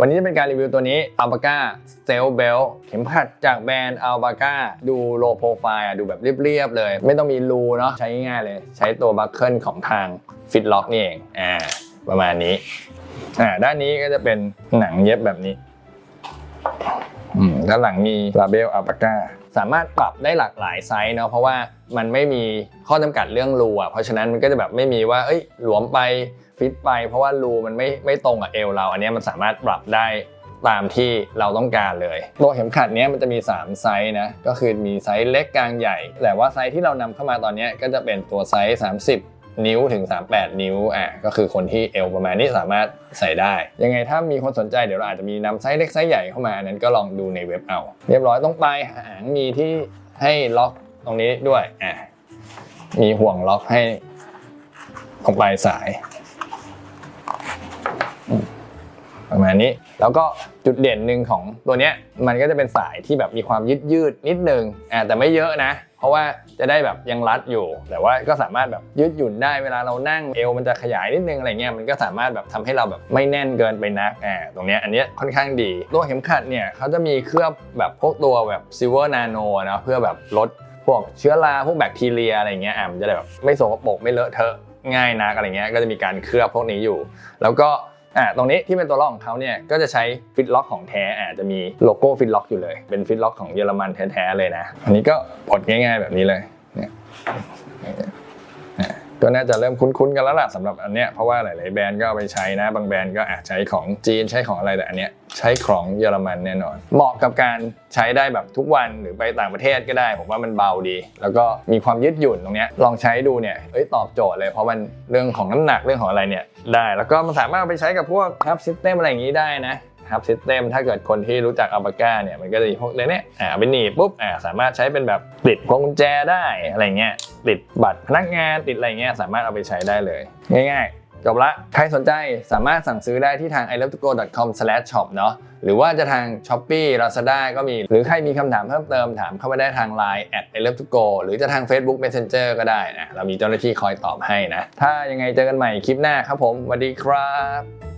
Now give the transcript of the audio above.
วันนี้จะเป็นการรีวิวตัวนี้ a l p a c a s t e l b e l เข็มขัดจากแบรนด์ a l p a c a ดูโลโปรไฟล์ดูแบบเรียบ ๆ เลย ไม่ต้องมีรูเนาะใช้ง่ายๆเลย ใช้ตัวบัคเกิลของทาง Fit Lock นี่เองอ่าประมาณนี้อ่าด้านนี้ก็จะเป็นหนังเย็บแบบนี้อืมด้านหลังมีลาเบลอัลปาก้าสามารถปรับได้หลากหลายไซส์เนาะเพราะว่ามันไม่มีข้อจำกัดเรื่องรูอะเพราะฉะนั้นมันก็จะแบบไม่มีว่าเอ้ยหลวมไป ฟิตไป เพราะว่ารูมันไม่ไม่ตรงกับเอวเรา อันนี้มันสามารถปรับได้ตามที่เราต้องการเลยตัวเข็มขัดเนี้ยมันจะมี 3 ไซส์นะ ก็คือมีไซส์เล็กกลางใหญ่ แต่ว่าไซส์ที่เรานำเข้ามาตอนนี้ก็จะเป็นตัวไซส์ 30นิ้วถึง 38 นิ้วอะก็คือคนที่เอวประมาณนี้สามารถใส่ได้ ยังไงถ้ามีคนสนใจเดี๋ยวเราอาจจะมีนำไซส์เล็กไซส์ใหญ่เข้ามาอันนั้นก็ลองดูในเว็บเอา เรียบร้อยต้องไปลายหางมีที่ให้ล็อกตรงนี้ด้วยอะมีห่วงล็อกให้ตรงปลายสายอืม ประมาณนี้ แล้วก็จุดเด่นหนึ่งของตัวเนี้ยมันก็จะเป็นสายที่แบบมีความยืดยืดนิดนึงอะแต่ไม่เยอะนะ เพราะว่าจะได้แบบยังรัดอยู่ แต่ว่าก็สามารถแบบยืดหยุ่นได้เวลาเรานั่งเอวมันจะขยายนิดนึงอะไรเงี้ยมันก็สามารถแบบทำให้เราแบบไม่แน่นเกินไปนักอ่าตรงเนี้ยอันเนี้ยค่อนข้างดี ตัวเข็มขัดเนี่ยเขาจะมีเคลือบแบบพวกตัวแบบซิลเวอร์นาโนนะเพื่อแบบลดพวกเชื้อราพวกแบคทีเรียอะไรเงี้ยอะมันจะได้แบบไม่สกปรกไม่เลอะเทอะง่ายนักอะไรเงี้ยก็จะมีการเคลือบพวกนี้อยู่ แล้วก็ อ่าตรงนี้ที่เป็นตัวล็อกของเขาเนี่ยก็จะใช้ฟิตล็อกของแท้อาจจะมีโลโก้ฟิตล็อกอยู่เลย เป็นฟิตล็อกของเยอรมันแท้ๆเลยนะ อันนี้ก็ปลดง่าย ๆแบบนี้เลยเนี่ย ก็น่าจะเริ่มคุ้นๆกันแล้วล่ะสำหรับอันเนี้ยเพราะว่าหลาย ๆ แบรนด์ก็เอาไปใช้นะ บางแบรนด์ก็อาจใช้ของจีนใช้ของอะไรแต่อันเนี้ยใช้ของเยอรมันแน่นอน เหมาะกับการใช้ได้แบบทุกวันหรือไปต่างประเทศก็ได้ ผมว่ามันเบาดี แล้วก็มีความยืดหยุ่นตรงเนี้ยลองใช้ดูเนี่ยเอ้ยตอบโจทย์เลยเพราะมันเรื่องของน้ำหนักเรื่องของอะไรเนี่ยได้ แล้วก็มันสามารถไปใช้กับพวกทับซิสเต็มอะไรอย่างนี้ได้นะ ทับซิสเต็มถ้าเกิดคนที่รู้จักอัลปาก้าเนี่ยมันก็จะมีพวกเนี้ยอ่าเอาไปหนีบปุ๊บอ่าสามารถใช้เป็นแบบติดพวงกุญแจได้อะไรเงี้ยติดบัตรพนักงานติดอะไรเงี้ยสามารถเอาไปใช้ได้เลย ง่ายๆจบละใครสนใจสามารถสั่งซื้อได้ที่ทาง i l o v e t o g o c o m s h s h o p เนาะหรือว่าจะทาง Shopee Lazada ก็มี หรือใครมีคำถามเพิ่มเติมถามเข้ามาได้ทาง Line at i love to go หรือจะทาง Facebook Messenger ก็ได้นะเรามีเจ้าหน้าที่คอยตอบให้นะ ถ้ายังไงเจอกันใหม่คลิปหน้าครับผมสวัสดีครับ